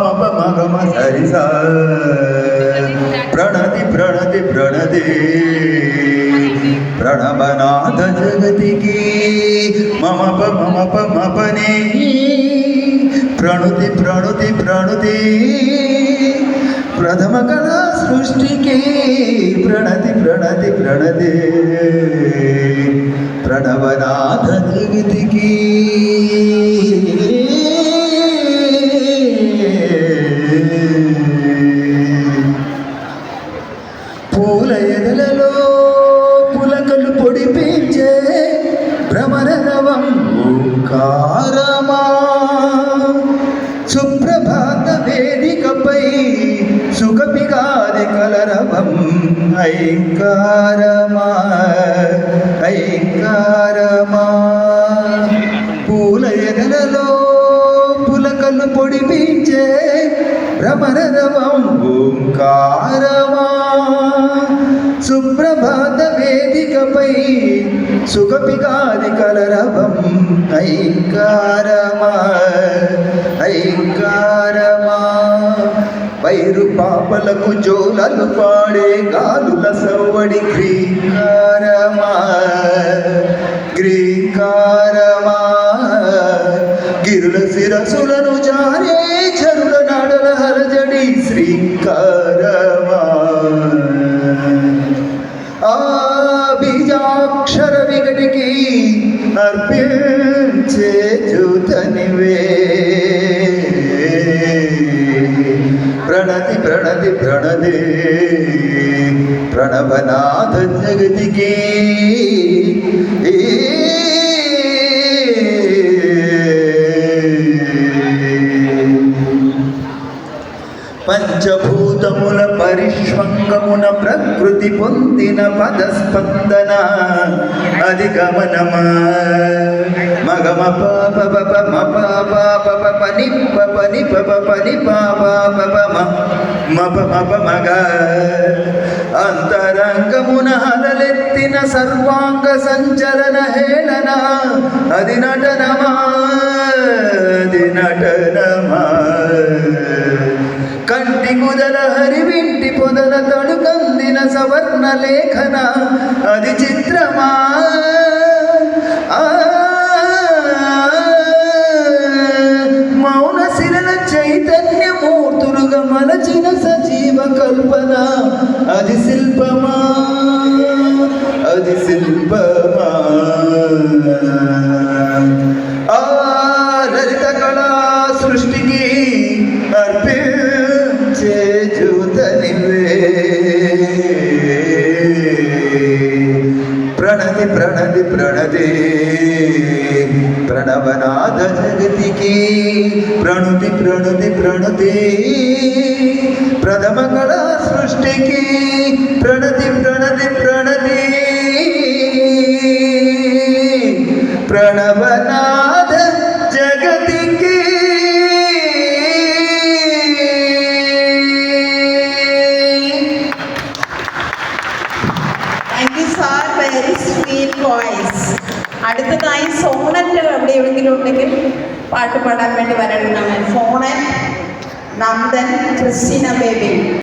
మప మగమ సరిస ప్రణతి ప్రణతి ప్రణతి ప్రణవనాథ జగతికి మమ మమ మపని ప్రణుతి ప్రణుతి ప్రణుతి ప్రథమ కళా సృష్టికి ప్రణతి ప్రణతి ప్రణతి ప్రణవనాథ జగతికి పూల పులకలు పొడిపించే భ్రమరనవం ఓంకారమా? సుప్రభాత వేదికపై సుఖపిగాది కలరవం ఐంకారమా? ఐంకారమా? పూల ఎదలలో పులకలు పొడిపించే భ్రమరవం ఓంకారమా? వేదికపై సుఖపిగాది కలరవం. ఐంకారమా ఐంకారమా. వైరు పాపలకు జోలలు పాడే గాలుల సవ్వడి గ్రీకారమా గ్రీకారమా. గిరుల శిరసులను జారే చరుల నాడల హరజడి శ్రీకారమా. అర్పించే జూతనివే. ప్రణతి ప్రణతి ప్రణదే ప్రణవనాథ జగతికి. ఏ పంచభూతముల పరిష్వంగమున ప్రకృతి పొందిన పదస్పందన అది గమనమా మగమ పాప పప మప పాప పప పని పని పప పని పాప పప మప మప మగ అంతరంగమున హలలెత్తిన సర్వాంగ సంచలన హేళన అది నటనమా అది నటనమా కంటి హరివింటి పొదల తడుకందిన సవర్ణ లేఖన అది చిత్రమా? మౌన శిరణ చైతన్య మూర్తులుగా మలచిన సజీవ కల్పన అది శిల్పమా? ప్రణతి ప్రణతి ప్రణవనాథ జగతికి ప్రణుతి ప్రణుతి ప్రణుతి ప్రథమ కళా సృష్టికి ప్రణతి സാർ വെരി സ്വീറ്റ് വോയിസ് അടുത്തതായി സോണറ്റ് അവിടെ എവിടെയെങ്കിലും ഉണ്ടെങ്കിൽ പാട്ട് പാടാൻ വേണ്ടി വരണം. Sonan Nandan Christina baby.